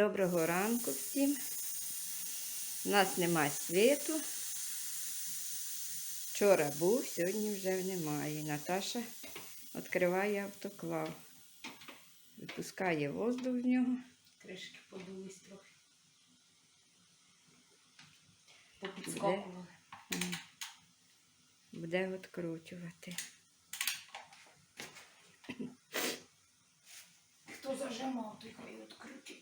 Доброго ранку всім. У нас немає світу. Вчора був, сьогодні вже немає. Наташа відкриває автоклав. Випускає воздух з нього. Кришки подулись трохи. Попідскокували. М. Буде відкручувати. Хто зажимав, той хай відкрутить.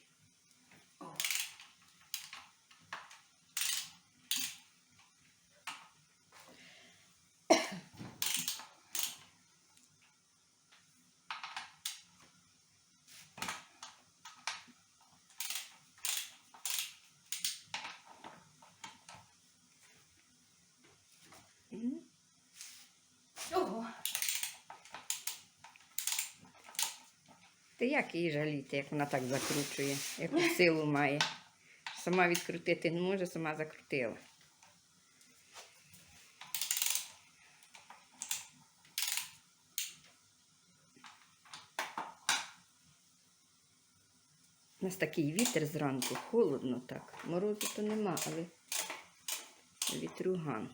Ого. Та як її жаліти, як вона так закручує, яку силу має. Сама відкрутити не може, сама закрутила. У нас такий вітер зранку, холодно так. Морозу то нема, але вітруган.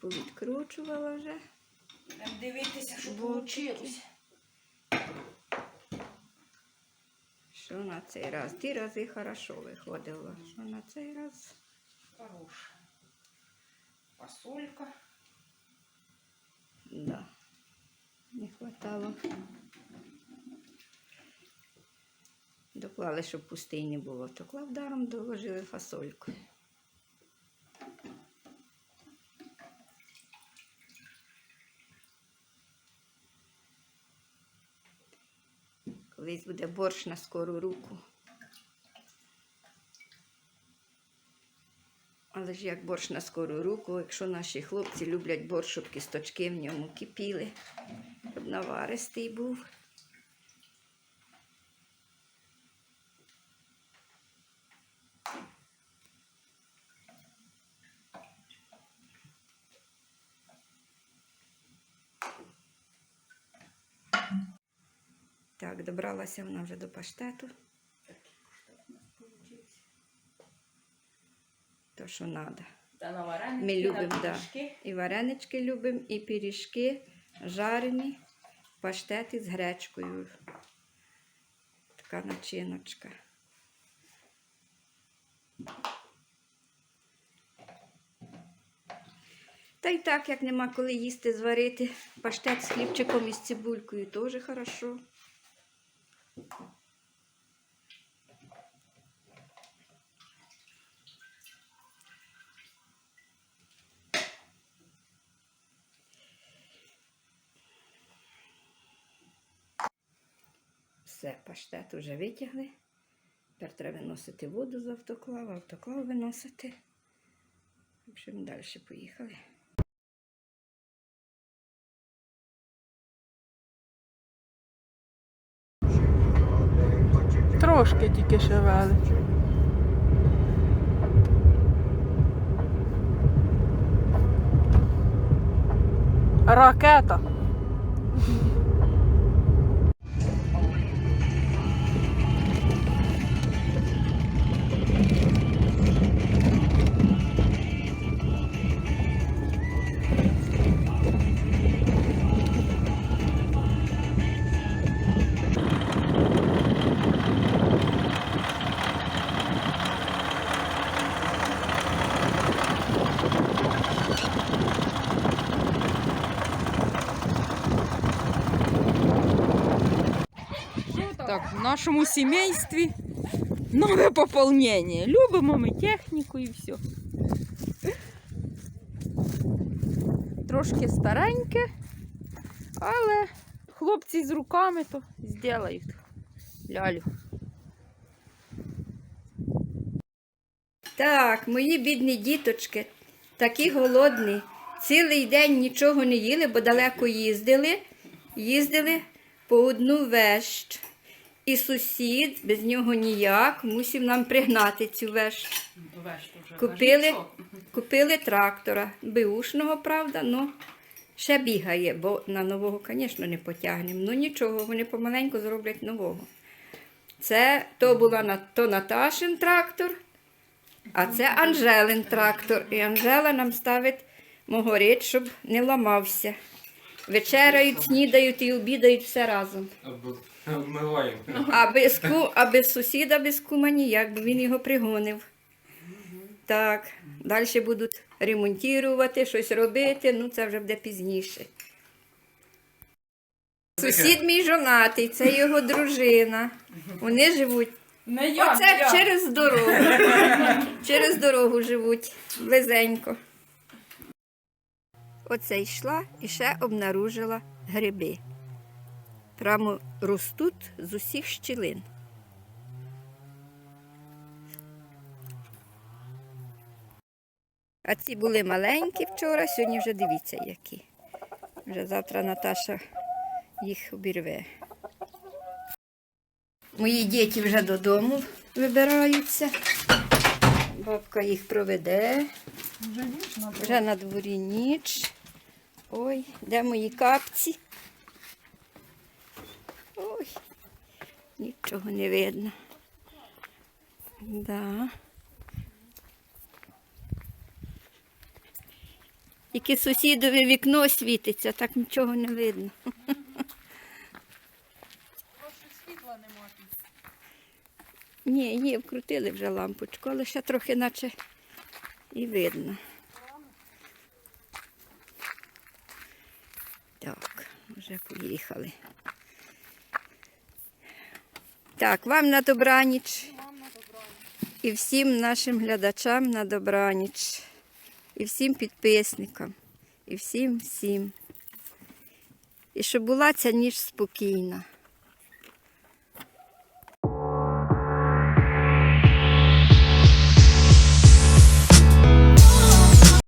Повідкручувала вже. Будемо дивитися, що вийшло. Що на цей раз? Ті рази хорошо виходило. Що на цей раз? Хороша. Фасолька. Да. Не хватало. Доклали, щоб пустий не було. То клавдаром доложили фасольку. Колись буде борщ на скору руку. Але ж як борщ на скору руку, якщо наші хлопці люблять борщ, щоб кісточки в ньому кипіли, щоб наваристий був. Так, добралася вона вже до паштету. То, що треба. Та на вареники, Ми любимо, на да. І варенички любимо, і пиріжки жарені, паштети з гречкою. Така начиночка. Та й так, як нема коли їсти, зварити паштет з хлібчиком і з цибулькою, теж хорошо. Все, паштет вже витягли. Тепер треба виносити воду з автоклава, автоклав виносити. В далі поїхали. Трошки тільки шевелить. Ракета. Так, в нашому сімействі нове поповнення. Любимо ми техніку і все. Трошки стареньке, але хлопці з руками то зроблять лялю. Так, мої бідні діточки, такі голодні. Цілий день нічого не їли, бо далеко їздили. Їздили по одну вещ. І сусід, без нього ніяк, мусив нам пригнати цю веш. Купили, купили трактора, беушного, правда, ну ще бігає, бо на нового, звісно, не потягнемо. Ну нічого, вони помаленьку зроблять нового. Це то була то Наташин трактор, а це Анжелин трактор. І Анжела нам ставить могорить, щоб не ламався. Вечеряють, снідають і обідають все разом. Обмиваємо. А без, ку, а без сусіда, без кума ніяк, бо він його пригонив. Так, далі будуть ремонтувати, щось робити, ну це вже буде пізніше. Сусід мій жонатий, це його дружина. Вони живуть. Не я, Оце не я. через дорогу. Через дорогу живуть близенько. Оце йшла і ще обнаружила гриби. Прямо ростуть з усіх щілин. А ці були маленькі вчора, сьогодні вже дивіться які. Вже завтра Наташа їх обірве. Мої діти вже додому вибираються. Бабка їх проведе. Вже на дворі ніч. Ой, де мої капці? Ой, нічого не видно. Да. Тільки сусідове вікно світиться, так нічого не видно. Ні, ні, вкрутили вже лампочку, але ще трохи наче і видно. Так, вже поїхали. Так, вам на добраніч. І всім нашим глядачам на добраніч. І всім підписникам. І всім всім. І щоб була ця ніч спокійна.